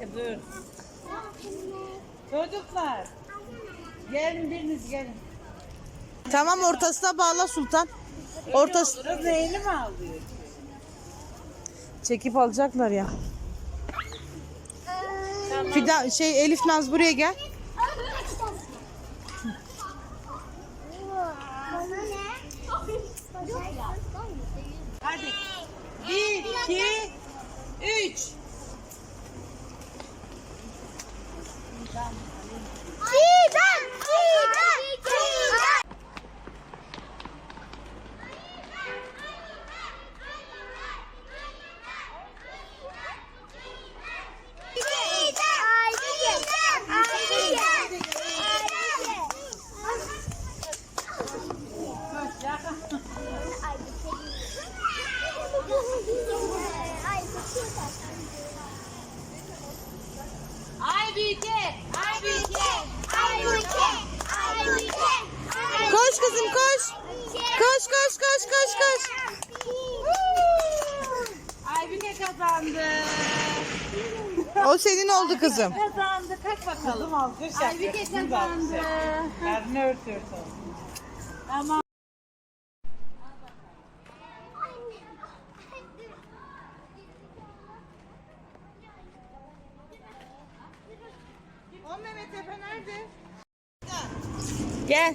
dakika dur. Çocuklar. Gelin biriniz gelin. Tamam ortasına bağla Sultan. Ortası neyini mi alıyor? çekip alacaklar ya. Fidan şey Elif Naz buraya gel. IBK kızım koş. Koş koş koş koş koş. Aybüke kazandı. O senin oldu kızım. Kazandı. Kalk bakalım. alkış Aybüke kazandı. Karnını ört ört olsun. Tamam. O Mehmet Efe nerede? Gel.